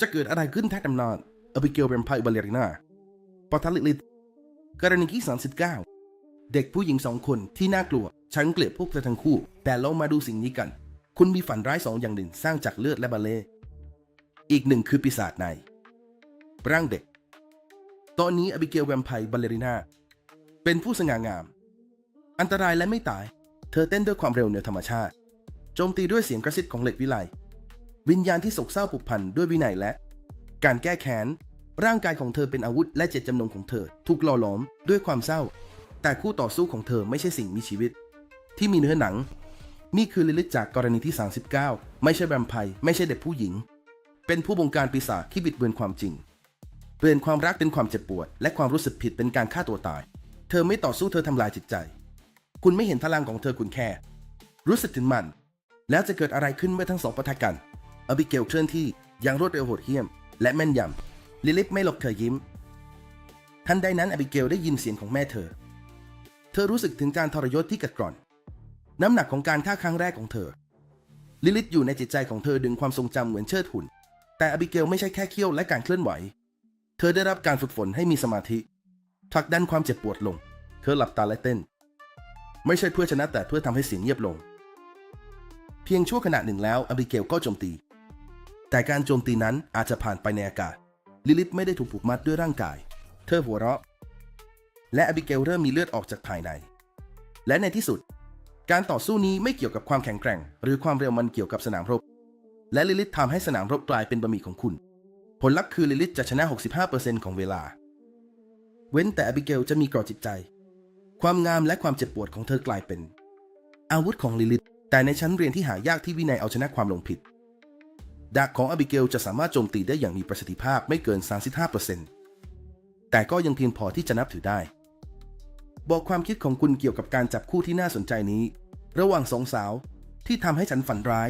จะเกิดอะไรขึ้นแท้ตำนานอบิเกลเบมไพบาเลรินาปอทัลลิลิตกรณีที่ 39 เด็กผู้หญิงสองคนที่น่ากลัว ฉันเกลียดพวกเธอทั้งคู่ แต่เรามาดูสิ่งนี้กัน คุณมีฝันร้ายสองอย่างหนึ่งสร้างจากเลือดและบาเล่อีกหนึ่งคือปีศาจในร่างเด็ก ตอนนี้อบิเกลแวมไพร์บาเลริน่าเป็นผู้สง่างาม อันตรายและไม่ตาย เธอเต้นด้วยความเร็วเหนือธรรมชาติ โจมตีด้วยเสียงกระซิบของเหล็กวิไล วิญญาณที่โศกเศร้าผูกพันด้วยวินัยและ การแก้แค้น ร่างกายของเธอเป็นอาวุธและเจตจำนงของเธอ ถูกหล่อหลอมด้วยความเศร้า แต่คู่ต่อสู้ของเธอไม่ใช่สิ่งมีชีวิต ที่มีเนื้อหนัง นี่คือลิลิตจากกรณีที่ 39 ไม่ใช่แวมไพร์ไม่ใช่เด็กผู้หญิง เป็นผู้บงการปีศาจที่บิดเบือนความจริง เปลี่ยนความรักเป็นความเจ็บปวด และความรู้สึกผิดเป็นการฆ่าตัวตาย เธอไม่ต่อสู้เธอทำลายจิตใจ คุณไม่เห็นพลังของเธอคุณแค่ รู้สึกถึงมัน แล้วจะเกิดอะไรขึ้นเมื่อทั้งสองปะทะกัน อบิเกลเคลื่อนที่อย่างรวดเร็วโหดเหี้ยม และแม่นยำลิลิตไม่หลบเธอยิ้ม ทันใดนั้นอบิเกลได้ยินเสียงของแม่เธอ เธอรู้สึกถึงการทรยศที่กัดกร่อน น้ำหนักของการฆ่าครั้งแรกของเธอ ลิลิตอยู่ในจิตใจของเธอดึงความทรงจำเหมือนเชิดหุ่น แต่อบิเกลไม่ใช่แค่เขี้ยวและการเคลื่อนไหว เธอได้รับการฝึกฝนให้มีสมาธิผลักดันความเจ็บปวดลง เธอหลับตาและเต้น ไม่ใช่เพื่อชนะแต่เพื่อทำให้เสียงเงียบลง เพียงชั่วขณะหนึ่งแล้วอบิเกลก็โจมตี แต่การโจมตีนั้นอาจจะผ่านไปในอากาศ ลิลิตไม่ได้ถูกผูกมัดด้วยร่างกาย เธอหัวเราะ และอบิเกลเริ่มมีเลือดออกจากภายใน และในที่สุด การต่อสู้นี้ไม่เกี่ยวกับความแข็งแกร่ง หรือความเร็วมันเกี่ยวกับสนามรบ และลิลิตทำให้สนามรบกลายเป็นบะหมี่ของคุณ ผลลัพธ์คือลิลิตจะชนะ 65%ของเวลา เว้นแต่อบิเกลจะมีกรอจิตใจ ความงามและความเจ็บปวดของเธอกลายเป็น อาวุธของลิลิตแต่ในชั้นเรียนที่หายากที่วินัยเอาชนะความหลงผิด ดาบของอบิเกลจะสามารถโจมตีได้อย่างมีประสิทธิภาพไม่เกิน 35%แต่ก็ยังเพียงพอที่จะนับถือได้ บอกความคิดของคุณเกี่ยวกับการจับคู่ที่น่าสนใจนี้ ระหว่างสองสาวที่ทำให้ฉันฝันร้าย